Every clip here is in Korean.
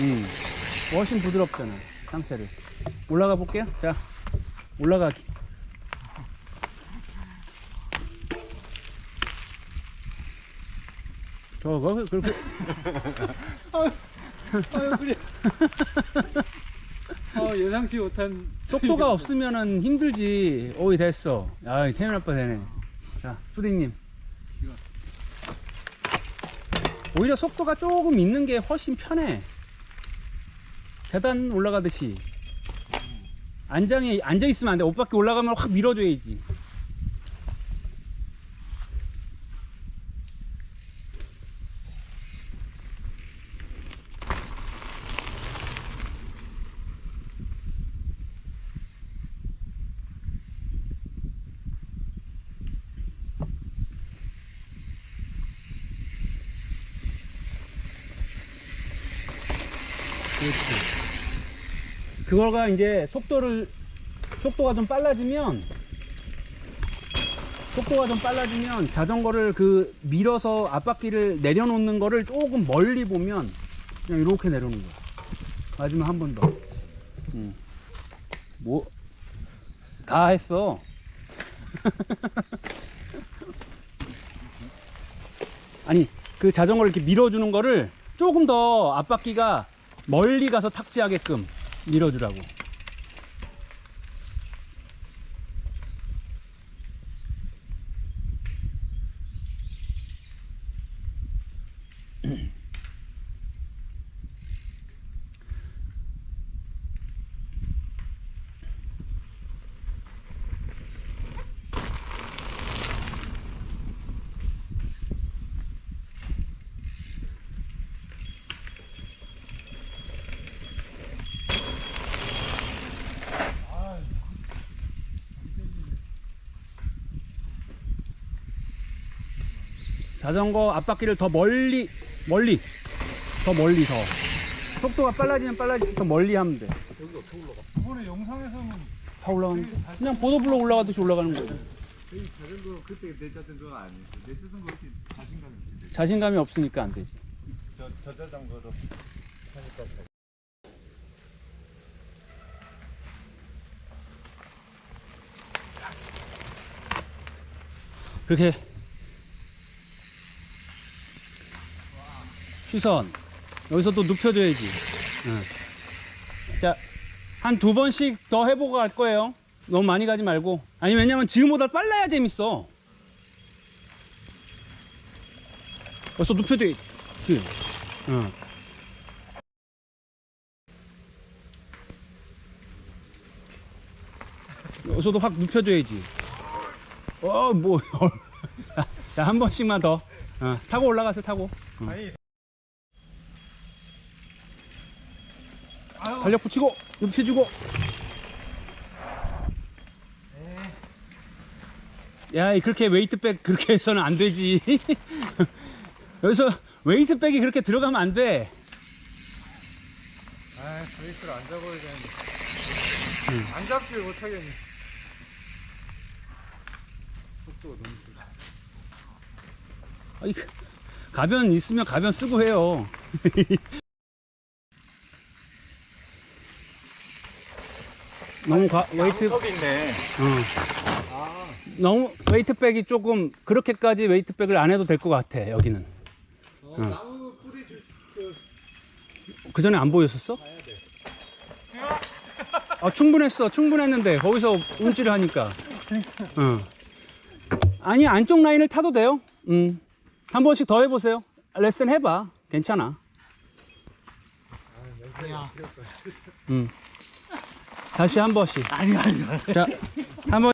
음, 훨씬 부드럽잖아 상체를. 올라가 볼게요. 자, 올라가기. 저거 그렇게 아유 그래. 어 예상치 못한 속도가 없으면은 힘들지. 오이 됐어. 아, 태민 아빠 되네. 자, 수딩님. 오히려 속도가 조금 있는 게 훨씬 편해. 계단 올라가듯이. 안장에 앉아 있으면 안 돼. 옷 밖에 올라가면 확 밀어줘야지. 그렇지. 그거가 이제 속도를 속도가 좀 빨라지면 속도가 좀 빨라지면 자전거를 그 밀어서 앞바퀴를 내려놓는 거를 조금 멀리 보면 그냥 이렇게 내려놓는 거야. 마지막 한 번 더. 응. 뭐, 다 했어. 아니, 그 자전거를 이렇게 밀어주는 거를 조금 더 앞바퀴가 멀리 가서 탁지하게끔 밀어주라고. 자전거 앞바퀴를 더 멀리, 멀리, 더 멀리 더. 속도가 빨라지면 빨라질수록 더 멀리 하면 돼. 이번에 영상에서는 다 올라가는 거. 그냥 보도블록 올라가듯이 올라가는. 이 자전거 그때 내 자전거가 아니었어. 내 자전거 이렇게 자신감이 있지. 자신감이 없으니까 안 되지. 저, 저 자전거로 하니까 그렇게 시선 여기서 또 눕혀줘야지 응. 자한 두 번씩 더 해보고 갈 거예요 너무 많이 가지 말고 아니 왜냐면 지금보다 빨라야 재밌어 여기서 눕혀줘야지 응. 여기서도 확 눕혀줘야지 어, 뭐. 자, 한 번씩만 더. 어, 타고 올라가서 타고. 어. 아니 아유 달력 붙이고, 눕혀주고. 야, 이 그렇게 웨이트백 그렇게 해서는 안 되지. 여기서 웨이트백이 그렇게 들어가면 안 돼. 아 브레이크를 안 잡아야 되는데 안 잡지 못하겠네 속도가 너무 그, 가변 있으면 가변 쓰고 해요. 너무 과, 웨이트, 있네 어. 아 너무 웨이트백이 조금 그렇게까지 웨이트백을 안 해도 될 것 같아 여기는 어, 응. 나무 뿌리 주, 그, 그 전에 안 보였었어? 아 충분했어 충분했는데 거기서 움찔을 하니까 응. 아니 안쪽 라인을 타도 돼요 음. 한 번씩 더 해보세요 레슨 해봐 괜찮아 야. 음. 다시 한 번씩. 아니 아니 아니 자 한 번.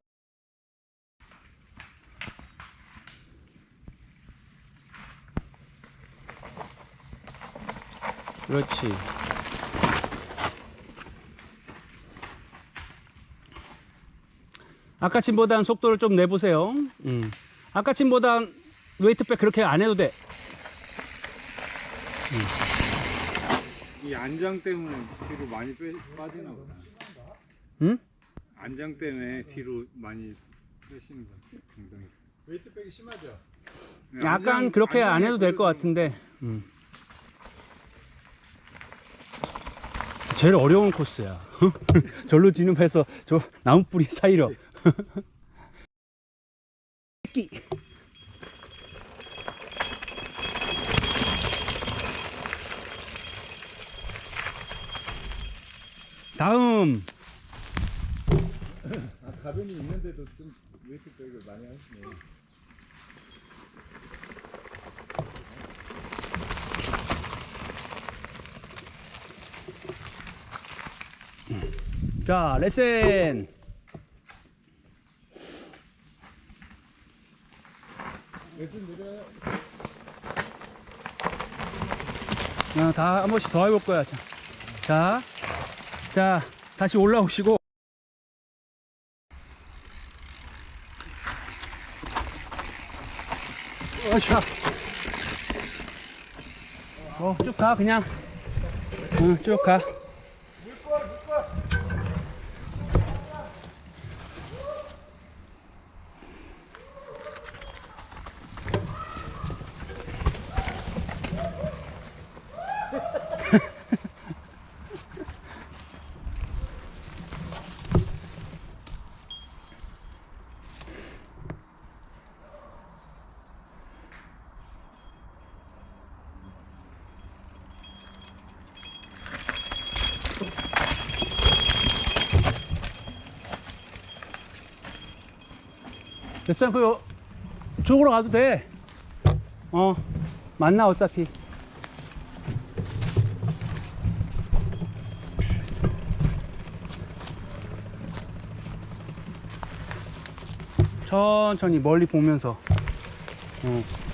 그렇지. 아까 침보단 속도를 좀 내보세요. 음. 아까 침보단 웨이트백 그렇게 안 해도 돼. 이 안장 때문에 뒤로 많이 빼, 빠지나 보다 응? 안장 때문에 뒤로 많이 빼시는 거 굉장히. 웨이트 백이 심하죠? 네, 약간 안장, 그렇게 안 해도 될 것 같은데. 음. 제일 어려운 코스야. 절로 진입해서 저 나무 뿌리 사이로. 다음 가변이 있는데도 좀또 이걸 많이 하시네. 자 레슨 레슨 내려요. 어, 다한 번씩 더 해볼 거야. 자, 자, 자, 다시 올라오시고. 어샤. 어, 쭉 가, 그냥. 응, 쭉 가. 됐어, 그, 쪽으로 가도 돼. 어, 만나, 어차피. 천천히 멀리 보면서. 어.